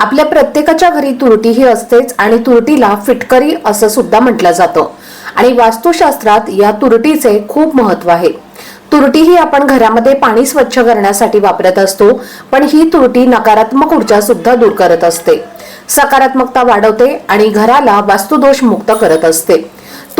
आपल्या प्रत्येकाच्या घरी तुरटी ही असतेच आणि तुरटीला फिटकरी असं सुद्धा म्हटलं जातं. आणि वास्तुशास्त्रात या तुरटीचे खूप महत्त्व आहे. तुरटी ही आपण घरामध्ये पाणी स्वच्छ करण्यासाठी वापरत असतो पण ही तुरटी नकारात्मक ऊर्जा सुद्धा दूर करत असते. सकारात्मकता वाढवते आणि घराला वास्तुदोष मुक्त करत असते.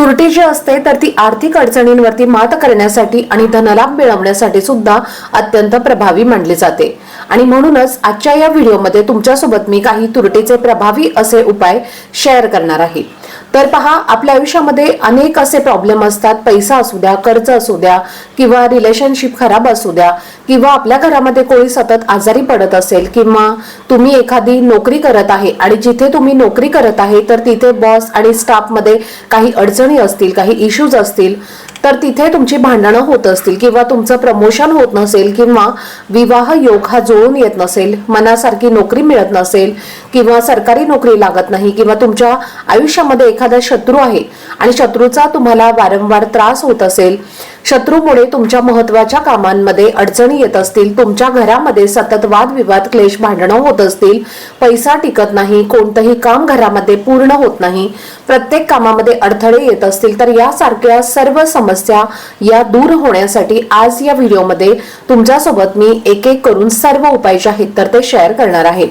तुरटी जी असते तर ती आर्थिक अडचणींवरती मात करण्यासाठी आणि धनलाभ मिळवण्यासाठी सुद्धा अत्यंत प्रभावी मानली जाते. आणि म्हणूनच आजच्या या व्हिडिओमध्ये तुमच्यासोबत मी काही तुरटीचे प्रभावी असे उपाय शेअर करणार आहे. तर पहा आपल्या आयुष्यामध्ये अनेक असे प्रॉब्लेम असतात. पैसा असू द्या कर्ज असू द्या किंवा रिलेशनशिप खराब असू द्या किंवा आपल्या घरामध्ये कोणी सतत आजारी पडत असेल किंवा तुम्ही एखादी नोकरी करत आहे आणि जिथे तुम्ही नोकरी करत आहे तर तिथे बॉस आणि स्टाफमध्ये काही अडचणी असतील काही इश्यूज असतील तर तिथे तुमची भांडणं होत असतील किंवा तुमचं प्रमोशन होत नसेल किंवा विवाह योग हा जुळून येत नसेल मनासारखी नोकरी मिळत नसेल किंवा सरकारी नोकरी लागत नाही किंवा तुमच्या आयुष्यामध्ये एखादा शत्रू आहे आणि शत्रूचा तुम्हाला वारंवार त्रास होत असेल शत्रूमुळे तुमच्या महत्त्वाच्या कामांमध्ये अडचणी येत असतील तुमच्या घरामध्ये सतत वादविवाद क्लेश भांडणं होत असतील पैसा टिकत नाही कोणतंही काम घरामध्ये पूर्ण होत नाही प्रत्येक कामामध्ये अडथळे येत असतील तर यासारख्या सर्व समस्या या दूर होण्यासाठी आज या व्हिडिओमध्ये तुमच्यासोबत मी एक एक करून सर्व उपाय जे आहेत तर ते शेअर करणार आहे.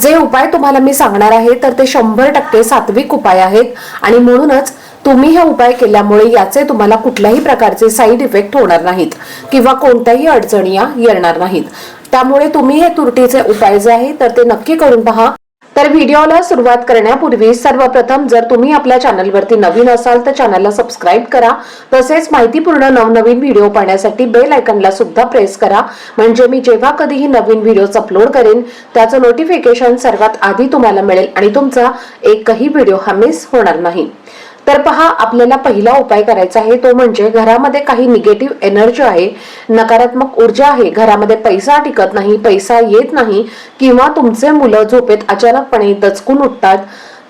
जे उपाय तुम्हाला मी सांगणार आहे तर ते शंभर टक्के सात्विक उपाय आहेत आणि म्हणूनच तुम्ही हे उपाय केल्यामुळे याचे तुम्हाला कुठल्याही प्रकारचे साईड इफेक्ट होणार नाहीत किंवा कोणत्याही अडचणी येणार नाहीत. त्यामुळे तुम्ही हे तुरटीचे उपाय जे आहे तर ते नक्की करून पहा. तर व्हिडिओला सुरुवात करण्यापूर्वी सर्वप्रथम जर तुम्ही आपल्या चॅनलवरती नवीन असाल तर चॅनलला सबस्क्राईब करा. तसेच माहितीपूर्ण नवनवीन व्हिडिओ पाहण्यासाठी बेल आयकनला सुद्धा प्रेस करा. म्हणजे मी जेव्हा कधीही नवीन व्हिडिओज अपलोड करेन त्याचं नोटिफिकेशन सर्वात आधी तुम्हाला मिळेल आणि तुमचा एकही व्हिडिओ हा मिस होणार नाही. तर पहा आपल्याला पहिला उपाय करायचा आहे तो म्हणजे घरामध्ये काही निगेटिव्ह एनर्जी आहे नकारात्मक ऊर्जा आहे घरामध्ये पैसा टिकत नाही पैसा येत नाही किंवा तुमचे मुलं झोपेत अचानकपणे दचकून उठतात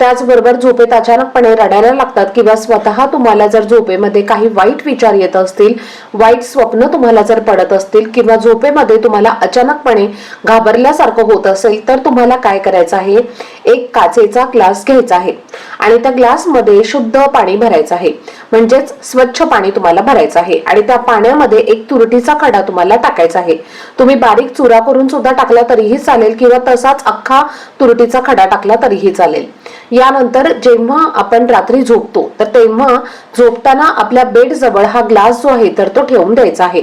त्याचबरोबर झोपेत अचानकपणे रडायला लागतात किंवा स्वतः तुम्हाला जर झोपेमध्ये काही वाईट विचार येत असतील वाईट स्वप्न तुम्हाला जर पडत असतील किंवा झोपेमध्ये तुम्हाला अचानकपणे घाबरल्यासारखं होत असेल तर तुम्हाला काय करायचं आहे? एक काचेचा ग्लास घ्यायचा आहे आणि त्या ग्लासमध्ये शुद्ध पाणी भरायचं आहे. म्हणजेच स्वच्छ पाणी तुम्हाला भरायचं आहे. आणि त्या पाण्यामध्ये एक तुरटीचा खडा तुम्हाला टाकायचा आहे. तुम्ही बारीक चुरा करून सुद्धा टाकला तरीही चालेल किंवा तसाच अख्खा तुरटीचा खडा टाकला तरीही चालेल. यानंतर जेव्हा आपण रात्री झोपतो तर तेव्हा झोपताना आपल्या बेड जवळ हा ग्लास जो आहे तर तो ठेवून द्यायचा आहे.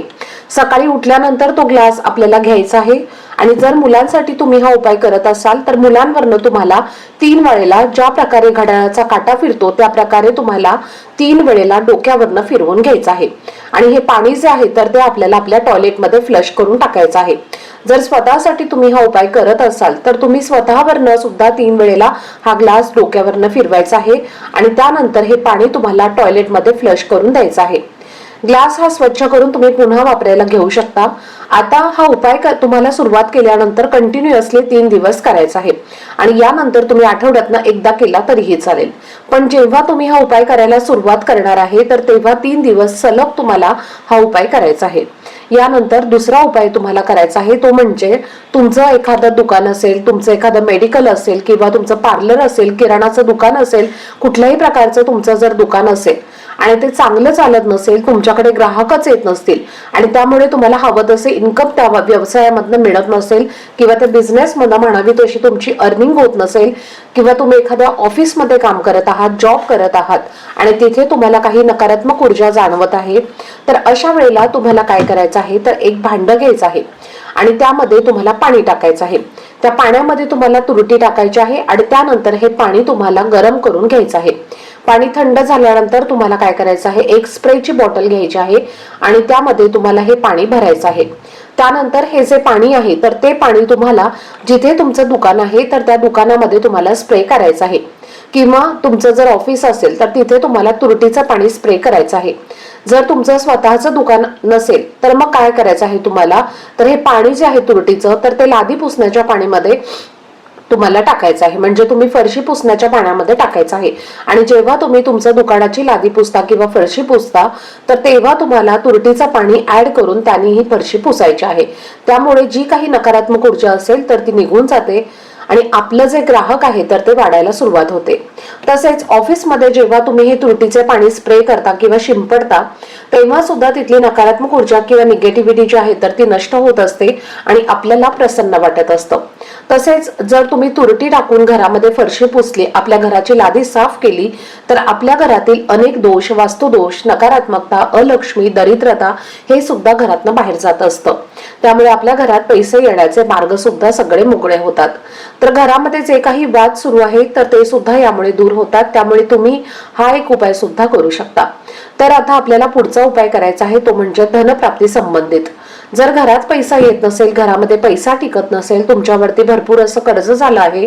सकाळी उठल्यानंतर तो ग्लास आपल्याला घ्यायचा आहे. आणि जर मुलांसाठी तुम्ही हा उपाय करत असाल तर मुलांवरनं तुम्हाला तीन वेळेला ज्या प्रकारे घड्याळाचा काटा फिरतो त्या प्रकारे तुम्हाला तीन वेळेला डोक्यावरनं फिरवून घ्यायचं आहे. आणि हे पाणी जे आहे तर ते आपल्याला आपल्या टॉयलेटमध्ये फ्लश करून टाकायचं आहे. जर स्वतःसाठी तुम्ही हा उपाय करत असाल तर तुम्ही स्वतःवरनं सुद्धा तीन वेळेला हा ग्लास डोक्यावरनं फिरवायचा आहे. आणि त्यानंतर हे पाणी तुम्हाला टॉयलेटमध्ये फ्लश करून द्यायचं आहे. ग्लास हा स्वच्छ करून तुम्ही पुन्हा वापरायला घेऊ शकता. आता हा उपाय तुम्हाला सुरुवात केल्यानंतर कंटिन्युअसली तीन दिवस करायचा आहे. आणि यानंतर तुम्ही आठवड्यातनं एकदा केला तरीही चालेल. पण जेव्हा तुम्ही हा उपाय करायला सुरुवात करणार आहे तर तेव्हा तीन दिवस सलग तुम्हाला हा उपाय करायचा आहे. यानंतर दुसरा उपाय तुम्हाला करायचा आहे तो म्हणजे तुमचं एखादं दुकान असेल तुमचं एखादं मेडिकल असेल किंवा तुमचं पार्लर असेल किराणाचं दुकान असेल कुठल्याही प्रकारचं तुमचं जर दुकान असेल आणि ते चांगलं चालत नसेल तुमच्याकडे ग्राहकच येत नसतील आणि त्यामुळे तुम्हाला हवं तसे इन्कम त्या व्यवसायामधनं मिळत नसेल किंवा त्या बिझनेसमधनं म्हणावी तशी तुमची अर्निंग होत नसेल किंवा तुम्ही एखाद्या ऑफिसमध्ये काम करत आहात जॉब करत आहात आणि तिथे तुम्हाला काही नकारात्मक ऊर्जा जाणवत आहे तर अशा वेळेला तुम्हाला काय करायचं आहे? तर एक भांडं घ्यायचं आहे आणि त्यामध्ये तुम्हाला पाणी टाकायचं आहे. त्या पाण्यामध्ये तुम्हाला तुरटी टाकायची आहे आणि त्यानंतर हे पाणी तुम्हाला गरम करून घ्यायचं आहे. पाणी थंड झाल्यानंतर तुम्हाला काय करायचं आहे? एक स्प्रेची बॉटल घ्यायची आहे आणि त्यामध्ये तुम्हाला हे पाणी भरायचं आहे. त्यानंतर हे जे पाणी आहे तर ते पाणी तुम्हाला जिथे तुमचं दुकान आहे तर त्या दुकानामध्ये तुम्हाला स्प्रे करायचं आहे. किंवा तुमचं जर ऑफिस असेल तर तिथे तुम्हाला तुरटीचं पाणी स्प्रे करायचं आहे. जर तुमचं स्वतःचं दुकान नसेल तर मग काय करायचं आहे तुम्हाला? तर हे पाणी जे आहे तुरटीचं तर ते लादी पुसण्याच्या पाण्यामध्ये तुम्हाला टाकायचं आहे. म्हणजे तुम्ही फरशी पुसण्याच्या पाण्यामध्ये टाकायचं आहे. आणि जेव्हा तुम्ही तुमच्या दुकानाची लादी पुसता किंवा फरशी पुसता तर तेव्हा तुम्हाला तुरटीचं पाणी ऍड करून त्याने ही फरशी पुसायची आहे. त्यामुळे जी काही नकारात्मक ऊर्जा असेल तर ती निघून जाते आणि आपलं जे ग्राहक आहे तर ते वाढायला सुरुवात होते. तसेच ऑफिसमध्ये जेव्हा तुम्ही हे तुरटीचे पाणी स्प्रे करता किंवा शिंपडता तेव्हा सुद्धा तिथली नकारात्मक ऊर्जा किंवा निगेटिव्हिटी जी आहे तर ती नष्ट होत असते आणि आपल्याला प्रसन्न वाटत असतं. तसेच जर तुम्ही तुरटी टाकून घरामध्ये फरशी पुसली आपल्या घराची लादी साफ केली तर आपल्या घरातील अनेक दोष वास्तुदोष नकारात्मकता अलक्ष्मी दरिद्रता हे सुद्धा घरातनं बाहेर जात असतं. त्यामुळे आपल्या घरात पैसे येण्याचे मार्ग सुद्धा सगळे मोकळे होतात. तर घरामध्ये जे काही वाद सुरू आहेत तर ते सुद्धा यामुळे दूर होतात. त्यामुळे तुम्ही हा एक उपाय सुद्धा करू शकता. तर आता आपल्याला पुढचा उपाय करायचा आहे तो म्हणजे धनप्राप्ती संबंधित. जर घरात पैसा येत नसेल घरामध्ये पैसा टिकत नसेल तुमच्यावरती भरपूर असं कर्ज झालं आहे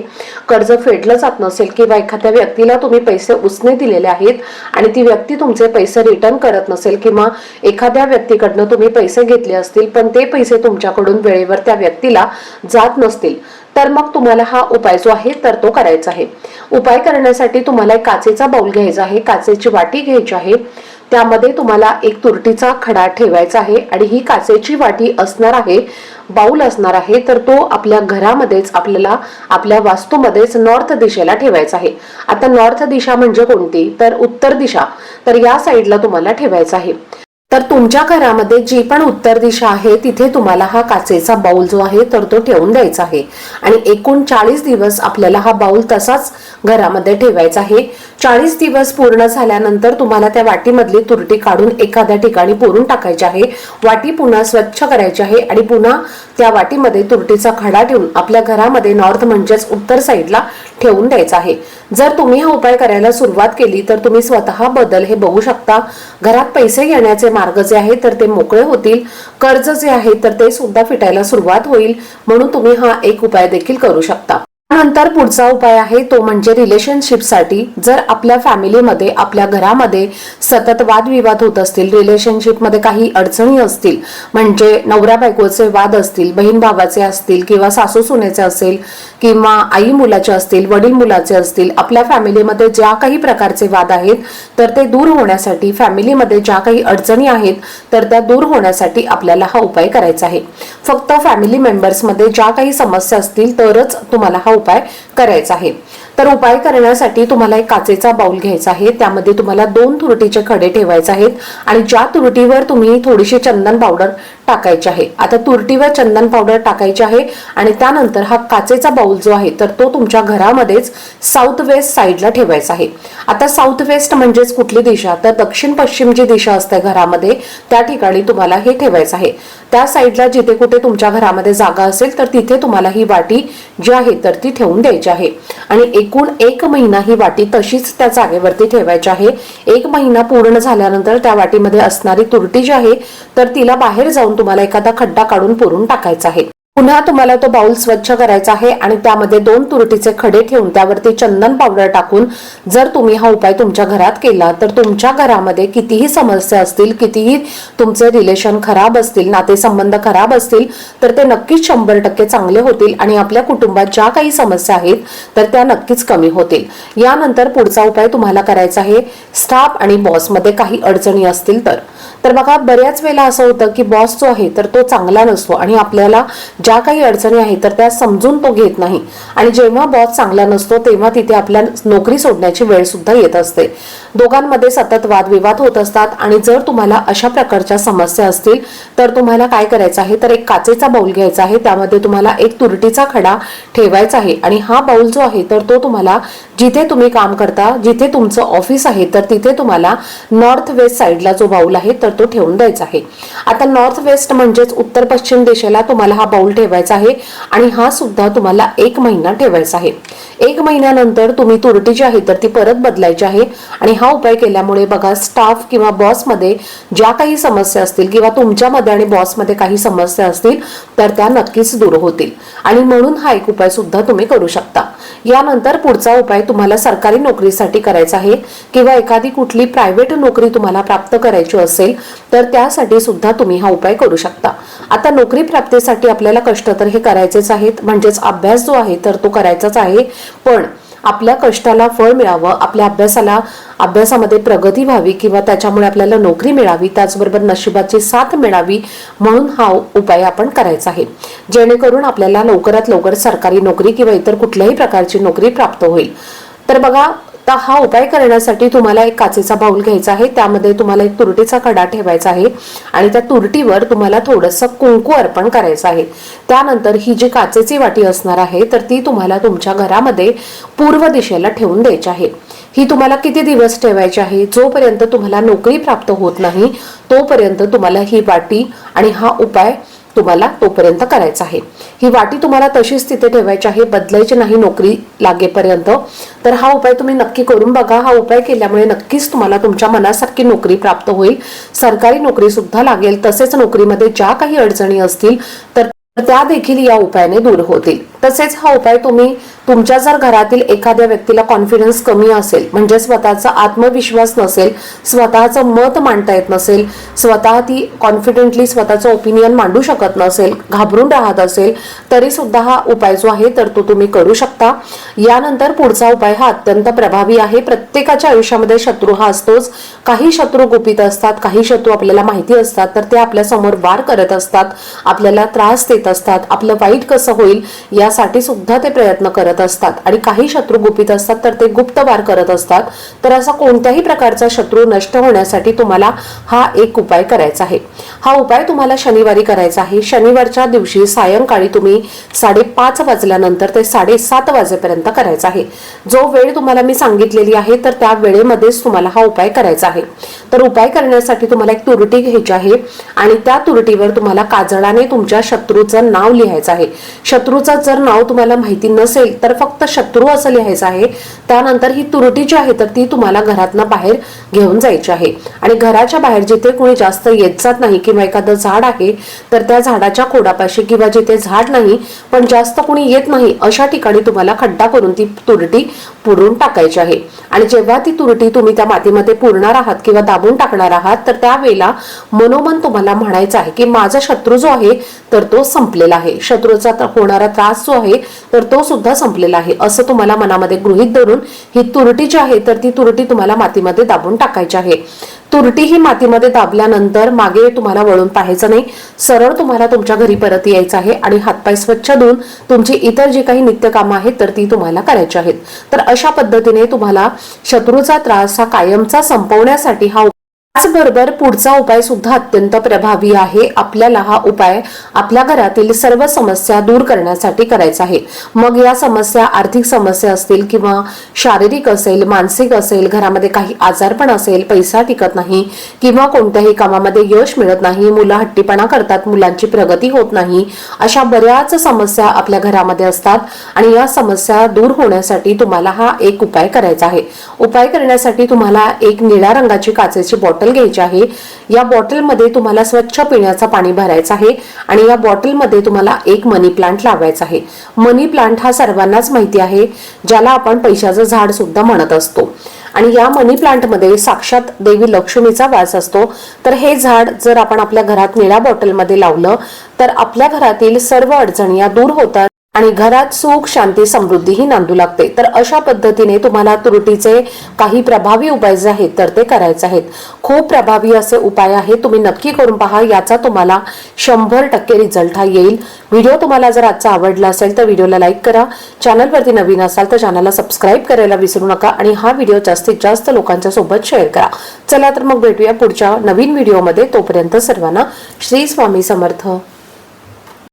कर्ज फेडलं जात नसेल किंवा एखाद्या व्यक्तीला तुम्ही पैसे उसने दिलेले आहेत आणि ती व्यक्ती तुमचे पैसे रिटर्न करत नसेल किंवा एखाद्या व्यक्तीकडनं तुम्ही पैसे घेतले असतील पण ते पैसे तुमच्याकडून वेळेवर त्या व्यक्तीला जात नसतील तर मग तुम्हाला हा उपाय जो आहे तर तो करायचा आहे. उपाय करण्यासाठी तुम्हाला एक काचेचा बाउल घ्यायचा आहे काचेची वाटी घ्यायची आहे. त्यामध्ये तुम्हाला एक तुरटीचा खडा ठेवायचा आहे आणि ही काचेची वाटी असणार आहे बाऊल असणार आहे तर तो आपल्या घरामध्येच आपल्याला आपल्या वास्तूमध्येच नॉर्थ दिशेला ठेवायचा आहे. आता नॉर्थ दिशा म्हणजे कोणती? तर उत्तर दिशा. तर या साईडला तुम्हाला ठेवायचा आहे. तर तुमच्या घरामध्ये जी पण उत्तर दिशा आहे तिथे तुम्हाला हा काचेचा बाऊल जो आहे तर तो ठेवून द्यायचा आहे. आणि एकूण चाळीस दिवस आपल्याला हा बाऊल तसाच घरामध्ये ठेवायचा आहे. चाळीस दिवस पूर्ण झाल्यानंतर तुम्हाला त्या वाटीमधली तुरटी काढून एखाद्या ठिकाणी पुरून टाकायची आहे. वाटी पुन्हा स्वच्छ करायची आहे आणि पुन्हा त्या वाटीमध्ये तुरटीचा खडा ठेवून आपल्या घरामध्ये नॉर्थ म्हणजेच उत्तर साईडला ठेवून द्यायचा आहे. जर तुम्ही हा उपाय करायला सुरुवात केली तर तुम्ही स्वतः बदल हे बघू शकता. घरात पैसे घेण्याचे मार्ग जे आहे तर ते मोकळे होतील. कर्ज जे आहे तर ते सुद्धा फिटायला सुरुवात होईल. म्हणून तुम्ही हा एक उपाय देखील करू शकता. नंतर पुढचा उपाय आहे तो म्हणजे रिलेशनशिपसाठी जर आपल्या फॅमिलीमध्ये आपल्या घरामध्ये सतत वादविवाद होत असतील रिलेशनशिपमध्ये काही अडचणी असतील म्हणजे नवऱ्या बायकोचे वाद असतील बहीण भावाचे असतील किंवा सासू सुनेचे असेल किंवा आई मुलाचे असतील वडील मुलाचे असतील आपल्या फॅमिलीमध्ये ज्या काही प्रकारचे वाद आहेत तर ते दूर होण्यासाठी फॅमिलीमध्ये ज्या काही अडचणी आहेत तर त्या दूर होण्यासाठी आपल्याला हा उपाय करायचा आहे. फक्त फॅमिली मेंबर्समध्ये ज्या काही समस्या असतील तरच तुम्हाला हा उपाय करायचा आहे. तर उपाय करण्यासाठी तुम्हाला एक काचेचा बाउल घ्यायचा आहे. त्यामध्ये तुम्हाला दोन तुरटीचे खडे ठेवायचे आहेत आणि ज्या तुरटीवर तुम्ही थोडीशी चंदन पावडर टाकायची आहे. आता तुरटीवर चंदन पावडर टाकायची आहे आणि त्यानंतर हा काचेचा बाउल जो आहे तर तो तुमच्या घरामध्येच साऊथ वेस्ट साईडला ठेवायचा आहे. आता साऊथ वेस्ट म्हणजेच कुठली दिशा? तर दक्षिण पश्चिम जी दिशा असते घरामध्ये त्या ठिकाणी तुम्हाला हे ठेवायचं आहे. त्या साईडला जिथे कुठे तुमच्या घरामध्ये जागा असेल तर तिथे तुम्हाला ही वाटी जी आहे तर ती ठेवून द्यायची आहे. आणि एकूण एक महिना ही वाटी तशीच त्या जागेवरती ठेवायची आहे. एक महिना पूर्ण झाल्यानंतर त्या वाटीमध्ये असणारी तुरटी जी आहे तर तिला बाहेर जाऊन तुम्हाला एखादा खड्डा काढून पुरून टाकायचा आहे. पुन्हा तुम्हाला तो बाउल स्वच्छ करायचा आहे आणि त्यामध्ये दोन तुरटीचे खडे ठेवून त्यावरती चंदन पावडर टाकून जर तुम्ही हा उपाय तुमच्या घरात केला तर तुमच्या घरामध्ये कितीही समस्या असतील कितीही तुमचे रिलेशन खराब असतील नातेसंबंध खराब असतील तर ते नक्कीच शंभर टक्के चांगले होतील आणि आपल्या कुटुंबात ज्या काही समस्या आहेत तर त्या नक्कीच कमी होतील. यानंतर पुढचा उपाय तुम्हाला करायचा आहे स्टाफ आणि बॉसमध्ये काही अडचणी असतील तर. तर बघा बऱ्याच वेळेला असं होतं की बॉस जो आहे तर तो चांगला नसतो आणि आपल्याला ज्या काही अडचणी आहेत तर त्या समजून तो घेत नाही. आणि जेव्हा बॉस चांगला नसतो तेव्हा तिथे आपल्या नोकरी सोडण्याची वेळ सुद्धा येत असते. दोघांमध्ये सतत वादविवाद होत असतात आणि जर तुम्हाला अशा प्रकारच्या समस्या असतील तर तुम्हाला काय करायचं आहे? तर एक काचेचा बाऊल घ्यायचा आहे. त्यामध्ये तुम्हाला एक तुरटीचा खडा ठेवायचा आहे. आणि हा बाऊल जो आहे तर तो तुम्हाला जिथे तुम्ही काम करता जिथे तुमचं ऑफिस आहे तर तिथे तुम्हाला नॉर्थ वेस्ट साईडला जो बाऊल आहे तर तो ठेवून द्यायचा आहे. आता नॉर्थ वेस्ट म्हणजेच उत्तर पश्चिम दिशेला तुम्हाला हा बाऊल ठेवायचा आहे आणि हा सुद्धा तुम्हाला एक महिना ठेवायचा आहे. एक महिन्यानंतर तुम्ही तुरटी जी आहे तर ती परत बदलायची आहे. आणि हा उपाय केल्यामुळे बघा स्टाफ किंवा बॉसमध्ये ज्या काही समस्या असतील किंवा तुमच्यामध्ये आणि बॉसमध्ये काही समस्या असतील तर त्या नक्कीच दूर होतील. आणि म्हणून हा एक उपाय सुद्धा तुम्ही करू शकता. यानंतर पुढचा उपाय तुम्हाला सरकारी नोकरीसाठी करायचा आहे किंवा एखादी कुठली प्रायव्हेट नोकरी तुम्हाला प्राप्त करायची असेल तर त्यासाठी सुद्धा तुम्ही हा उपाय करू शकता. आता नोकरी प्राप्तीसाठी आपल्याला कष्ट तर हे करायचेच आहेत. म्हणजेच अभ्यास जो आहे तर तो करायचाच आहे. पण आपल्या कष्टाला फळ मिळावं आपल्या अभ्यासाला अभ्यासामध्ये प्रगती व्हावी किंवा त्याच्यामुळे आपल्याला नोकरी मिळावी त्याचबरोबर नशिबाची साथ मिळावी म्हणून हा उपाय आपण करायचा आहे. जेणेकरून आपल्याला लवकरात लवकर सरकारी नोकरी किंवा इतर कुठल्याही प्रकारची नोकरी प्राप्त होईल. तर बघा तर हा उपाय करण्यासाठी तुम्हाला एक काचेचा बाऊल घ्यायचा आहे. त्यामध्ये तुम्हाला एक तुरटीचा खडा ठेवायचा आहे आणि त्या तुरटीवर तुम्हाला थोडंसं कुंकू अर्पण करायचं आहे. त्यानंतर ही जी काचेची वाटी असणार आहे तर ती तुम्हाला तुमच्या घरामध्ये पूर्व दिशेला ठेवून द्यायची आहे. ही तुम्हाला किती दिवस ठेवायची आहे? जोपर्यंत तुम्हाला नोकरी प्राप्त होत नाही तोपर्यंत तुम्हाला ही वाटी आणि हा उपाय तुम्हाला तोपर्यंत करायचा आहे. ही वाटी तुम्हाला तशीच तिथे ठेवायची आहे. बदलायची नाही नोकरी लागेपर्यंत. तर हा उपाय तुम्ही नक्की करून बघा. हा उपाय केल्यामुळे नक्कीच तुम्हाला तुमच्या मनासारखी नोकरी प्राप्त होईल. सरकारी नोकरी सुद्धा लागेल. तसेच नोकरीमध्ये ज्या काही अडचणी असतील तर त्या देखील या उपायाने दूर होतील. तसेच हा उपाय तुम्ही तुमच्या जर घरातील एखाद्या व्यक्तीला कॉन्फिडन्स कमी असेल म्हणजे स्वतःचा आत्मविश्वास नसेल स्वतःचं मत मांडता येत नसेल स्वतः ती कॉन्फिडेंटली स्वतःचं ओपिनियन मांडू शकत नसेल घाबरून राहत असेल तरी सुद्धा हा उपाय जो आहे तर तो तुम्ही करू शकता. यानंतर पुढचा उपाय हा अत्यंत प्रभावी आहे. प्रत्येकाच्या आयुष्यामध्ये शत्रू हा असतोच. काही शत्रू गुपित असतात काही शत्रू आपल्याला माहिती असतात तर ते आपल्यासमोर वार करत असतात आपल्याला त्रास देत असतात आपलं वाईट कसं होईल या यासाठी सुद्धा ते प्रयत्न करत असतात. आणि काही शत्रू गुपित असतात तर ते गुप्त वार करत असतात. तर असा कोणत्याही प्रकारचा शत्रू नष्ट होण्यासाठी तुम्हाला हा एक उपाय करायचा आहे. हा उपाय तुम्हाला शनिवारी करायचा आहे. शनिवारच्या दिवशी सायंकाळी तुम्ही साडेपाच वाजल्यानंतर ते साडेसात वाजेपर्यंत करायचा आहे. जो वेळ तुम्हाला मी सांगितलेली आहे तर त्या वेळेमध्येच तुम्हाला हा उपाय करायचा आहे. तर उपाय करण्यासाठी तुम्हाला एक तुरटी घ्यायची आहे आणि त्या तुरटीवर तुम्हाला काजळाने तुमच्या शत्रूचं नाव लिहायचं आहे. शत्रूचा जर नाव तुम्हाला माहिती नसेल तर फक्त शत्रू असं लिहायचं आहे. त्यानंतर ही तुरटी जी आहे तर ती तुम्हाला घरातनं बाहेर घेऊन जायची आहे. आणि घराच्या बाहेर जिथे कोणी जास्त येत जात नाही किंवा एखादं झाड आहे तर त्या झाडाच्या खोडापाशी किंवा जिथे झाड नाही पण जास्त कोणी येत नाही अशा ठिकाणी तुम्हाला खड्डा करून ती तुरटी पुरून टाकायची आहे. आणि जेव्हा ती तुरटी तुम्ही त्या मातीमध्ये पुरणार आहात किंवा दाबून टाकणार आहात तर त्यावेळेला मनोमन तुम्हाला म्हणायचं आहे की माझा शत्रू जो आहे तर तो संपलेला आहे. शत्रूचा होणारा त्रास जो आहे तर तो सुद्धा संपलेला आहे. असं तुम्हाला मनामध्ये गृहित धरून ही तुरटी जी आहे तर ती तुरटी तुम्हाला मातीमध्ये दाबून टाकायची आहे. तुरटी ही मातीमध्ये दाबल्यानंतर मागे तुम्हाला वळून पाहायचं नाही. सरळ तुम्हाला तुमच्या घरी परत यायचं आहे आणि हातपाय स्वच्छ धुवून तुमची इतर जी काही नित्य कामं आहेत तर ती तुम्हाला करायची आहेत. तर अशा पद्धतीने तुम्हाला शत्रूचा त्रास हा कायमचा संपवण्यासाठी हा त्याचबरोबर पुढचा उपाय सुद्धा अत्यंत प्रभावी आहे. आपल्याला हा उपाय आपल्या घरातील सर्व समस्या दूर करण्यासाठी करायचा आहे. मग या समस्या आर्थिक समस्या असतील किंवा शारीरिक असेल मानसिक असेल घरामध्ये काही आजारपण असेल पैसा टिकत नाही किंवा कोणत्याही कामामध्ये यश मिळत नाही मुलं हट्टीपणा करतात मुलांची प्रगती होत नाही अशा बऱ्याच समस्या आपल्या घरामध्ये असतात आणि या समस्या दूर होण्यासाठी तुम्हाला हा एक उपाय करायचा आहे. उपाय करण्यासाठी तुम्हाला एक निळ्या रंगाची काचेची बॉटल बॉटल घ्यायची आहे. या बॉटलमध्ये तुम्हाला स्वच्छ पिण्याचं पाणी भरायचं आहे आणि या बॉटलमध्ये तुम्हाला एक मनी प्लांट लावायचा आहे. मनी प्लांट हा सर्वांनाच माहिती आहे ज्याला आपण पैशाचं झाड सुद्धा म्हणत असतो. आणि या मनी प्लांटमध्ये साक्षात देवी लक्ष्मीचा वास असतो. तर हे झाड जर आपण आपल्या घरात निळ्या बॉटलमध्ये लावलं तर आपल्या घरातील सर्व अडचणी या दूर होतात. आणि घरात सुख शांती समृद्धीही नांदू लागते. तर अशा पद्धतीने तुम्हाला त्रुटीचे काही प्रभावी उपाय जे आहेत तर ते करायचे आहेत. खूप प्रभावी असे उपाय आहेत. तुम्ही नक्की करून पहा. याचा तुम्हाला शंभर टक्के रिझल्ट हा येईल. व्हिडिओ तुम्हाला जर आजचा आवडला असेल तर व्हिडिओला लाईक करा. चॅनलवरती नवीन असाल तर चॅनलला सबस्क्राईब करायला विसरू नका आणि हा व्हिडिओ जास्तीत जास्त लोकांच्या सोबत शेअर करा. चला तर मग भेटूया पुढच्या नवीन व्हिडिओमध्ये. तोपर्यंत सर्वांना श्री स्वामी समर्थ.